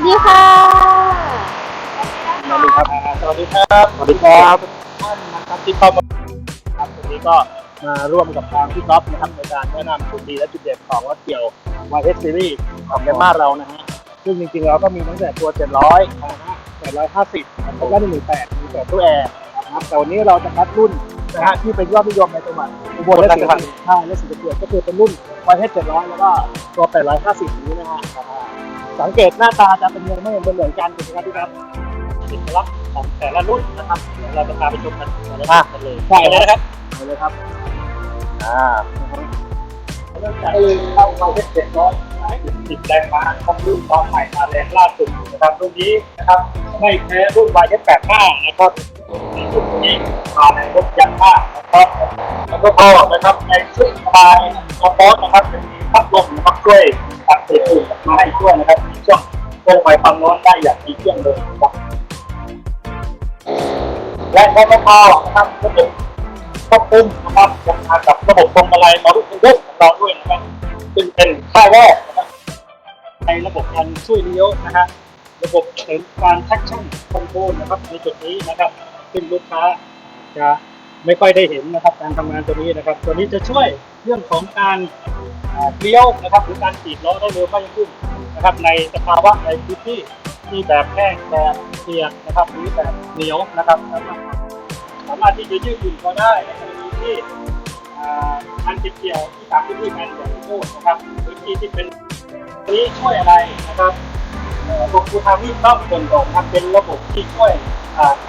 วัสดีค่ะ สวัสดีครับสวัสดีครับสวัสดีครับท่านนะครับที่เข้ามาครับวันนี้ก็มาร่วมกับทางพี่ก๊อฟนะครับในการแนะนำจุดดีและจุดเด่นของรถเกี่ยว YS Series ของในบ้านเรานะฮะซึ่งจริงๆเราก็มีตั้งแต่ตัว 700นะฮะ850แล้วก็118มีแต่ตู้แอร์นะครับแต่วันนี้เราจะคัดรุ่นนะฮะที่เป็นยอดนิยมในจังหวัดอุบลและศรีสะเกษใช่และศรีสะเกษก็คือเป็นรุ่น YS 700 แล้วก็ตัว 850 นี้นะฮะ สังเกตหน้าตาจะเป็นยังไม่เหมือนกันถูกไหมครับพี่ครับเอกลักษณ์ของแต่ละรุ่นนะครับเดี๋ยวเราจะพาไปชมกันแต่ละรุ่นกันเลยใช่ไปเลยนะครับไปเลยครับอ่าเริ่มจากเข้าเข้าเพชรเจ็ดร้อยติดแรงม้าของรุ่นต่อใหม่มาแรงล่าสุดนะครับรุ่นนี้นะครับไม่แพ้รุ่น YS85 นะครับในรุ่นนี้มาในรถยันห้านะครับแล้วก็พอนะครับในชุดสบายสปอร์ตนะครับจะมี พัดลมนะครับช่วยตัดเศษฝุ่นมาให้ช่วยนะครับช่วงโค้งไปความร้อนได้อย่างดีเยี่ยมเลยนะครับและก็ไม่พอนะครับระบบควบคุมนะครับยังมากับระบบพวงมาลัยมารุ่นเรื่องของเราด้วยนะครับซึ่งเป็นค่ายแรกนะครับในระบบการช่วยเลี้ยวนะฮะระบบเสริมการ traction control นะครับในจุดนี้นะครับซึ่งลูกค้าจะ ไม่ค่อยได้เห็นนะครับการทำงานตัวนี้นะครับ ตัวนี้จะช่วยเรื่องของการเลี้ยวนะครับหรือการตีดล้อได้เร็วมากยิ่งขึ้นนะครับ ในสภาวะในพื้นที่ที่แบบแห้งแบบเปียกนะครับหรือแบบเหนียวนะครับสามารถที่จะยืดหยุ่นก็ได้ในกรณีที่การเก็บเกี่ยวที่ตามพื้นที่การแบบที่พูนะครับพื้นที่ที่เป็นตัวนี้ช่วยอะไรนะครับระบบคูทามิต้องส่วนต่อนะครับเป็นระบบที่ช่วย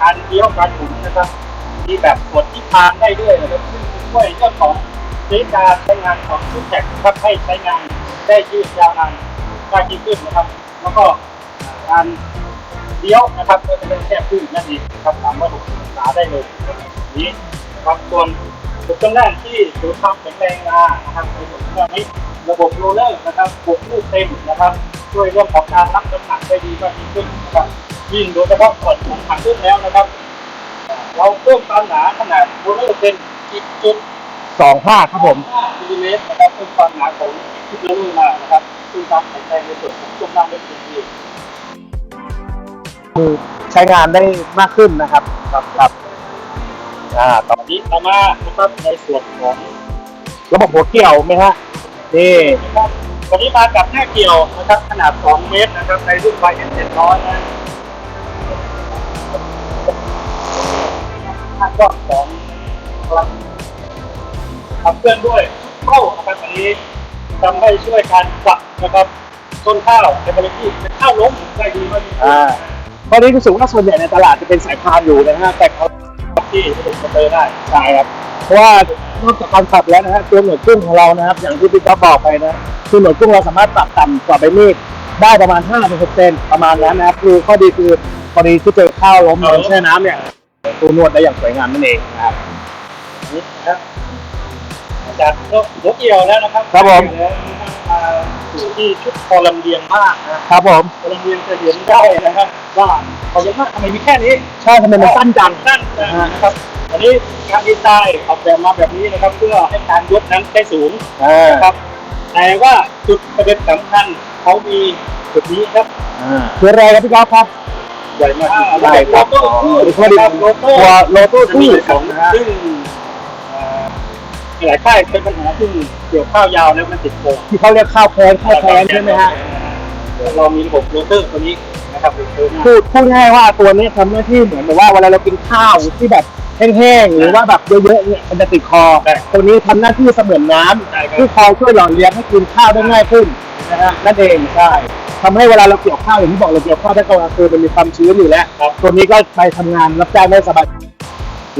การเลี้ยวการหมุนนะครับ มีแบบกดที่ทางได้ด้วยนะครับซึ่งช่วยเรื่องของในการใช้งานของชุดแท็กครับให้ใช้งานได้ยืดยาวนานมากยิ่งขึ้นนะครับ แล้วก็การเลี้ยวนะครับก็จะเป็นแค่พื้นนั่นเองนะครับสามารถ60องศาได้เลยแบบนี้นะครับส่วนจุดตรงด้านที่ดูความแข็งแรงมานะครับในส่วนของนี้ระบบโรลเลอร์นะครับบุกลูกเต็มนะครับช่วยเรื่องของการรับน้ำหนักได้ดีมากยิ่งขึ้นนะครับยิ่งโดยเฉพาะก่อนของถังขึ้นแล้วนะครับ เราเพิ่มความหนาขนาดโมเลอร์เป็นอีกจุดสองห้าครับผม5มิลลิเมตรนะครับเพิ่มความหนาของที่โมเลอร์มานะครับซึ่งการแข็งแรงในส่วนของช่วงล่างได้เป็นดีคือใช้งานได้มากขึ้นนะครับครับครับอ่าต่อตอนนี้เรามานะครับในส่วนของระบบหัวเกี่ยวไหมฮะนี่นะครับวันนี้มากับหน้าเกี่ยวนะครับขนาด 2 เมตรนะครับในรุ่น YS 700 นะ ท่านก็สองครับขับเคลื่อนด้วยเข้านะครับอันนี้ทำให้ช่วยการปรับนะครับต้นข้าวในบริเวณที่เป็นข้าวล้มได้ดีมากยิ่งขึ้นอ่าตอนนี้รู้สึกว่าส่วนใหญ่ในตลาดจะเป็นสายพานอยู่นะฮะแต่เขาที่ระบบสเตอร์ได้ใช่ครับเพราะว่านอกจากการขับแล้วนะฮะตัวหน่วยกุ้งของเรานะครับ อย่างที่พี่ก๊อฟบอกไปนะคือหน่วยกุ้งเราสามารถปรับต่ำกว่าใบมีดได้ประมาณ5 6เซนประมาณนั้นนะครับคือข้อดีคือพอดีที่เจอข้าวล้มโดนแช่น้ำเนี่ย ตัวนวดได้อย่างสวยงามนั่นเองนะครับนี่นะครับจากรถเกี่ยวแล้วนะครับครับผมแล้วนะครับมาสู่ที่ชุดคอลัมเบียงมากนะครับผมคอลัมเบียงจะเห็นได้นะครับ ว่าคอลัมเบียงมากทำไมมีแค่นี้ใช่ทำไมมันสั้นจังสั้นจังนะครับอันนี้การดีไซน์ออกแบบมาแบบนี้นะครับ เพื่อให้การยกนั้นได้สูงอ่านะครับแต่ว่าจุดประเด็นสำคัญเขามีจุดนี้ครับคืออะไรครับพี่ก๊อฟครับ ใหญ่มากได้ครับโลโก้คู่อ๋อข้อดีนะครับโลโก้ตัวโลโก้จะมีคู่สองนะฮะซึ่งหลายค่ายเป็นปัญหาซึ่งเกี่ยวข้าวยาวแล้วมันติดโคที่เขาเรียกข้าวแพนข้าวแพนใช่ไหมฮะเรามีระบบโรเตอร์ตัวนี้นะครับพูดพูดง่ายว่าตัวนี้ทำหน้าที่เหมือนแบบว่าเวลาเรากินข้าวที่แบบแห้งๆหรือว่าแบบเยอะๆเนี่ยมันจะติดคอ ตัวนี้ทำหน้าที่เสมือนน้ำที่คอยช่วยหล่อเลี้ยงให้กินข้าวได้ง่ายขึ้นนะฮะนั่นเองใช่ ทำให้เวลาเราเกี่ยวข้าวอย่างที่บอกเราเกี่ยวข้าวได้กลางคืนมันมีความชื้นอยู่แล้วครับตัวนี้ก็ไปทำงานรับจ้างได้สบาย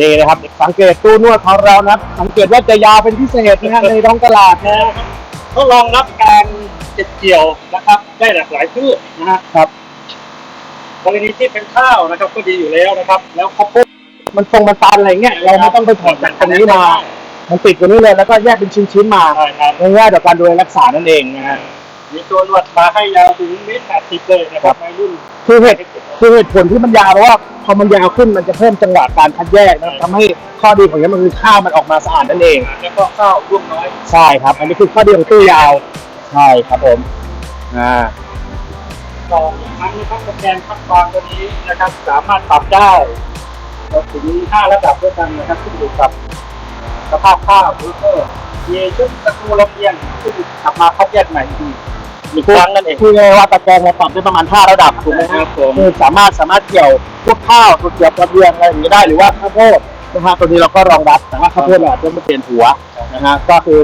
นี่นะครับสังเกตตู้นวดของเรานะครับ สังเกตว่าจะยาวเป็นพิเศษนะฮะในท้องตลาดนะนะครับเขารองรับการเก็บเกี่ยวนะครับ ได้หลากหลายพืชนะฮะครับกรณีที่เป็นข้าวนะครับก็ดีอยู่แล้วนะครับ แล้วเขาพบมันตรงมันตันอะไรเงี้ยเราไม่ต้องไปถอดจากตรงนี้มา มันติดตรงนี้เลยแล้วก็แยกเป็นชิ้นๆมาใช่ครับง่ายๆต่อการดูแลรักษานั่นเองนะฮะ มีตัวนวดมาให้ยาวถึงเมตรแปดสิบเลยนะครับในรุ่นคือเหตุคือเหตุผลที่มันยาวเพราะว่าพอมันยาวขึ้นมันจะเพิ่มจังหวะการคัดแยกนะทำให้ข้อดีของนี้มันคือข้าวมันออกมาสะอาดนั่นเองแล้วก็ข้าวร่วงน้อยใช่ครับ อันนี้คือข้อดีของตู้ยาวใช่ครับผมอ่ากรองอีกครั้งนะครับสแกนคัดกรองตัวนี้นะครับ สามารถปรับได้ถึง5ระดับด้วยกันนะครับขึ้นอยู่กับสภาพข้าวหรือก็มีชุดตะกูลมเอียงที่กลับมาคัดแยกใหม่อีกที อีกครั้งนั่นเองคือไงว่าตะแกรงเราปรับได้ประมาณ5ระดับถูกไหมคครัรับบผมคือสามารถสามารถเกี่ยวพวกข้าวตัวเกี่ยวกระเบียงอะไรอย่างนี้ได้หรือว่าข้าวโพดนะฮะตัวนี้เราก็รองรับแต่ว่าข้าวโพดเราอาจจะไม่เปลี่ยนหัวนะฮะก็คือ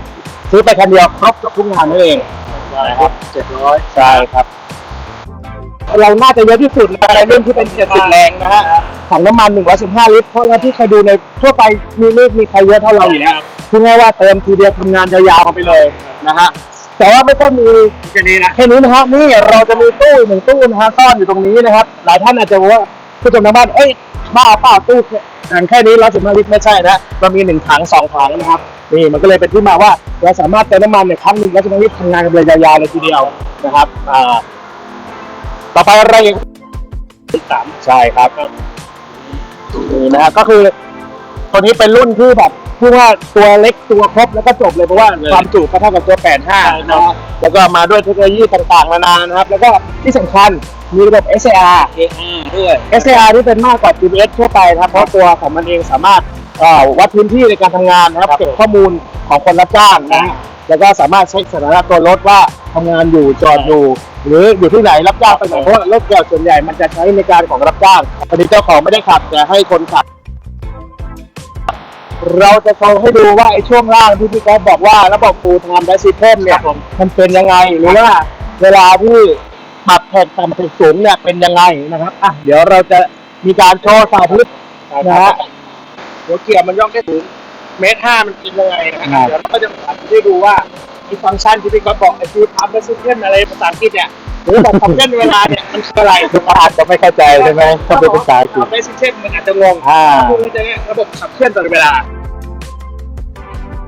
ซื้อไปคันเดียวครบกับทุกงานนั่นเองนะครับเจ็ดร้อยใช่ครับ เราน่าจะเยอะที่สุดในเรื่องที่เป็น70แรงนะฮะถังน้ำมัน 115 ลิตร เพราะว่าที่เคยดูในทั่วไปมีไม่มีใครเยอะเท่าเราอยู่แล้วคือง่ายว่าเติมทีเดียวทำงานยาวๆไปเลยนะฮะ แต่ว่าไม่ต้องมีแค่นี้นะแค่นี้นะฮะนี่เราจะมีตู้หนึ่งตู้นะฮะซ่อนอยู่ตรงนี้นะครับ หลายท่านอาจจะบอกว่าผู้ชมทางบ้านเอ้ยบ้าเปล่าตู้ถังแค่นี้ร้อยสิบห้าลิตรไม่ใช่นะเรามีหนึ่งถังสองถังนะครับนี่มันก็เลยเป็นที่มาว่าเราสามารถเติมน้ำมันเนี่ยครั้งหนึ่งร้อยสิบห้าลิตรทำงานกันเลยยาวๆเลยทีเดียวนะครับอ่าต่อไปอะไรอีกสามใช่ครับนี่นะฮะก็คือ ตัวนี้เป็นรุ่นที่แบบพูดว่าตัวเล็กตัวครบแล้วก็จบเลยเพราะว่าความจุก็เท่ากับตัว 85นะฮะแล้วก็มาด้วยเทคโนโลยีต่างๆนานานะครับ แล้วก็ที่สำคัญมีระบบ SAR เออาด้วย SAR ที่เป็นมากกว่า GPS ทั่วไปนะครับเพราะตัวของมันเองสามารถเอ่อวัดพื้นที่ในการทำงานนะครับครับเก็บข้อมูลของคนรับจ้างนะฮะแล้วก็สามารถเช็คสถานะตัวรถว่าทำงานอยู่จอดอยู่หรืออยู่ที่ไหนรับจ้างไปไหนเพราะว่ารถเกี่ยวส่วนใหญ่มันจะใช้ในการของรับจ้างพอดีเจ้าของไม่ได้ขับแต่ให้คนขับ เราจะโชว์ให้ดูว่าไอ้ช่วงล่างที่พี่ก๊อฟบอกว่าระบบฟูลไทม์ไดซิเทมเนี่ยมันเป็นยังไงหรือว่าเวลาที่ปรับแผ่นต่ำแผ่นสูงเนี่ยเป็นยังไงนะครับอะเดี๋ยวเราจะมีการโชว์สาธิตนะฮะหัวเกียร์มันย่อมได้ถึงเมตรห้ามันเป็นยังไงนะครับเดี๋ยวเราก็จะสาธิตให้ดูว่า ไอ้ฟังก์ชันที่พี่ก๊อฟบอกไอ้ฟูลไทม์ไดซิเทมอะไรภาษาอังกฤษเนี่ยหรือบอกคำเล่นเวลาเนี่ยมันคืออะไรทุกคนอาจจะไม่เข้าใจใช่ไหมถ้าเป็นภาษาอังกฤษไดซิเทมมันอาจจะงงอ่าถ้าคุณเข้าใจเนี่ยระบบขับเคลื่อนตลอดเวลา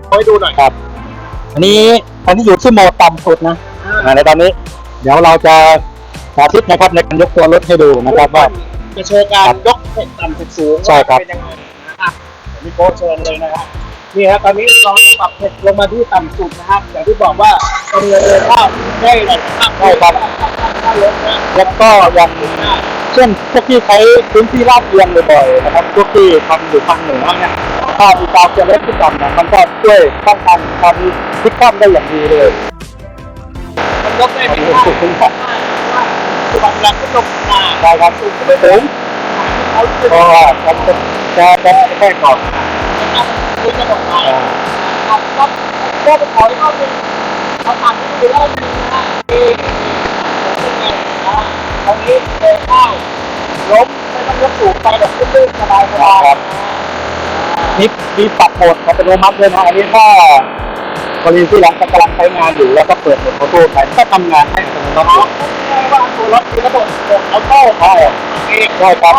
เอาให้ดูหน่อยครับ อันนี้อันนี้อยู่ที่โหมดต่ำสุดนะอ่าอ่าในตอนนี้ เดี๋ยวเราจะสาธิตนะครับในการยกตัวรถให้ดูนะครับว่าจะโชว์การยกเผ็ดต่ำเผ็ดสูงใช่ครับว่าเป็นยังไงนะอะเดี๋ยวพี่โค้ชเชิญเลยนะฮะ นี่ฮะตอนนี้เราปรับเผ็ดลงมาที่ต่ำสุดนะครับอย่างที่บอกว่าตำเนินเลยข้าวได้เลยข้าวใช่ครับข้าวรถนะแล้วก็ยังเช่นพวกที่ใช้พื้นที่ลาดเอียงบ่อยๆนะครับพวกที่ทำอยู่ทางเหนือเนี่ยถ้ามีกาวเจเล็กที่ต่ำเนี่ยมันก็ช่วยป้องกันความพลิกคว่ำได้อย่างดีเลยมันยกได้เป็นข้าวเป็นข้าวว่าคือแบบเวลาขึ้นลงมาได้ครับสูงก็ไม่ถึงเขาเพราะว่ามันจะจะจะแค่ก่อน คือจะบอกมาอ่าครับก็ก็ไปขออีกรอบหนึงเขาถามที่ดูรอบหนึงนะฮะคือเป็นไงนะฮะตอนนี้เดินเข้าล้มไม่ต้องยกสูงไปแบบลื่นๆสบายสบายครับนี่มีปรับโหมดอัตโนมัติด้วยนะอันนี้ถ้ากรณีที่เรากำลังใช้งานอยู่แล้วก็เปิดโหมดออโต้ไปก็ทำงานให้อัตโนมัติเขาแค่ว่าตัวรถมีระบบกดเอาเข้าใช่เองใช่ครับ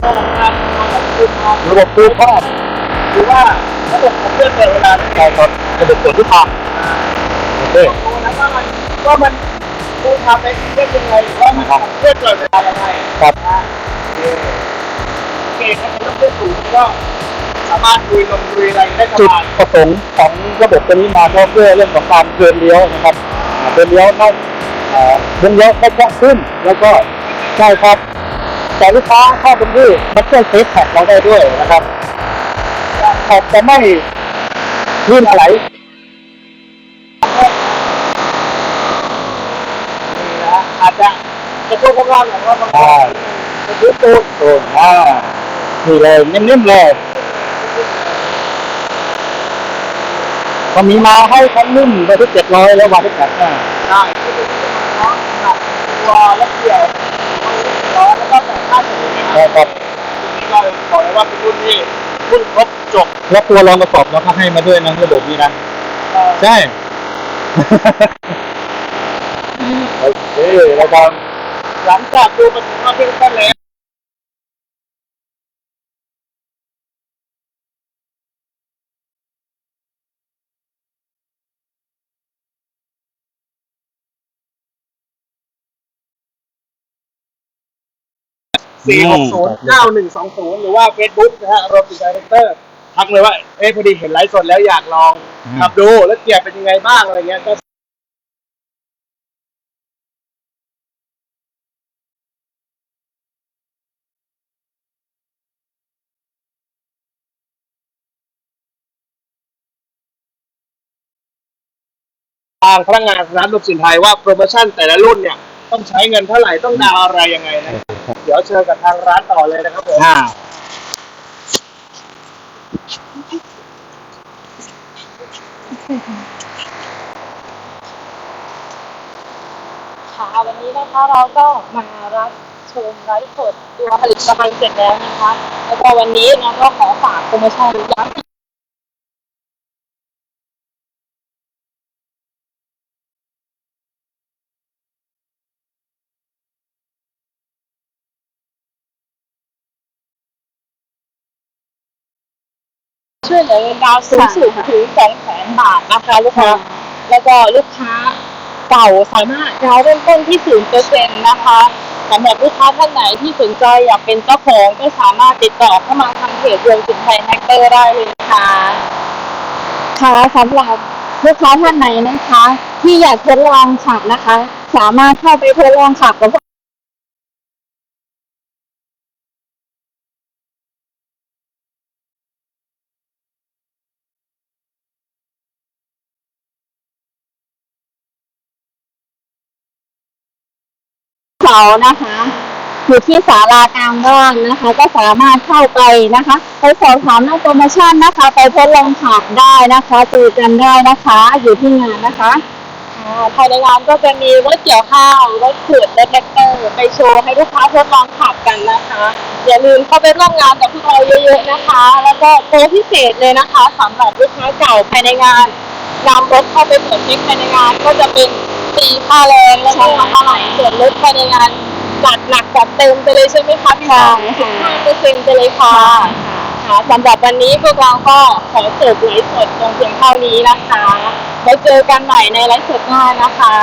เข้าทางการคือทางระบบฟูลครอบห รือว่าระบบขับเคลื่อนตลอดเวลาใช่ครับระบบตรวจทิศทางโอเคดูนะว่ามันว่ามันดูทำไปเรื่อยยังไงหรือว่ามันขับเคลื่อนตลอดเวลายังไงครับโอเคถ้าเป็นรถเส้นสูงก็สามารถลุยลงลุยอะไรได้สจุดบายประสงค์ของระบบตัวนี้มาก็เพื่อเรื่องของการเดินเลี้ยวนะครับอ่าเดินเลี้ยวได้เอ่อเดินเลี้ยวได้คล่องขึ้นแล้วก็ใช่ครับแต่ลูกค้าเข้าเป็นที่มันช่วยเซฟแท็กเราได้ด้วยนะครับ แท็กจะไม่ลื่นอะไรนี่นะอาจจะจะช่วยพวกเราหน่อยว่าบางคอ่านจะยืดตูนโอ้อ่านี่เลยนิ่มๆเลยก็มีมาให้ทั้งนิ่มไปที่เจ็ดร้อยแล้ววันที่แปดห้าได้ที่เป็นที่มันน้องขนาดตัวและเกี่ยวร้อนแล้วก็แต่ค่าจะมีนะใช่ครับทีนี้เราบอกเลยว่าเป็นรุ่นที่ รุ่นครบจบแล้วตัวรองกระสอบเราก็ให้มาด้วยนะระบบนี้นะเอ่อใช่ โอเคแล้วก็หลังจากดูมาถึงรอบที่ต้นแล้ว สี่หกศูนย์เก้าหนึ่งสองศูนย์หรือว่าเฟซบุ๊กนะฮะรวมถึงไดเรคเตอร์ทักเลยว่าเอ้พอดีเห็นไลฟ์สดแล้วอยากลองขับดูแล้วเกียร์เป็นยังไงบ้างอะไรเงี้ยก็ทางพนักงานคาะลูกสินไทยว่าโปรโมชั่นแต่ละรุ่นเนี่ย ต้องใช้เงินเท่าไหร่ต้องดาวอะไรยังไงนะ เดี๋ยวเชิญกับทางร้านต่อเลยนะครับผมอ่าค่ะวันนี้นะคะเราก็มารับชมไลฟ์สดตัวผลิตภัณฑ์เสร็จแล้วนะคะ แล้วก็วันนี้เราก็ขอฝากโปรโมชั่นย้ำอีก ช่วยเหลือเงินดาวน์สูงสุดถึงสองแสนบาทนะคะลูกค้าแล้วก็ลูกค้าเก่าสามารถดาวน์เริ่มต้นที่ศูนย์เปอร์เซ็นต์นะคะสำหรับลูกค้าท่านไหนที่สนใจอยากเป็นเจ้าของก็สามารถติดต่อเข้ามาทางเพจรวมสินไทยแฮกเกอร์ได้เลยค่ะค่ะสำหรับลูกค้าท่านไหนนะคะ ที่อยากทดลองขับนะคะ สามารถเข้าไปทดลองขับกับ เขานะคะ อยู่ที่ศาลากลางบ้านนะคะ ก็สามารถเข้าไปนะคะ ไปสอบถามเรื่องโปรโมชั่นนะคะ ไปทดลองขับได้นะคะเจอกันได้นะคะ อยู่ที่งานนะคะภายในงานก็จะมีรถเกี่ยวข้าวรถขูดรถแท็กเตอร์ไปโชว์ให้ลูกค้าทดลองขับกันนะคะ อย่าลืมเข้าไปร่วมงานกับพวกเราเยอะๆนะคะ แล้วก็โปรพิเศษเลยนะคะสำหรับลูกค้าเก่าภายในงานนำรถเข้าไปเปิดเช็คภายในงานก็จะเป็น ฟรีค่าแรงแล้วก็ค่าไหลส่วนลดภายในงานจัดหนักจัดเต็มไปเลยใช่ไหมคะพี่น้องสิบห้าเปอร์เซ็นต์ไปเลยค่ะค่ะสำหรับวันนี้พวกเราก็ขอจบไลฟ์สดตรงเพียงเท่านี้นะคะไว้เจอกันใหม่ในไลฟ์สดหน้านะคะ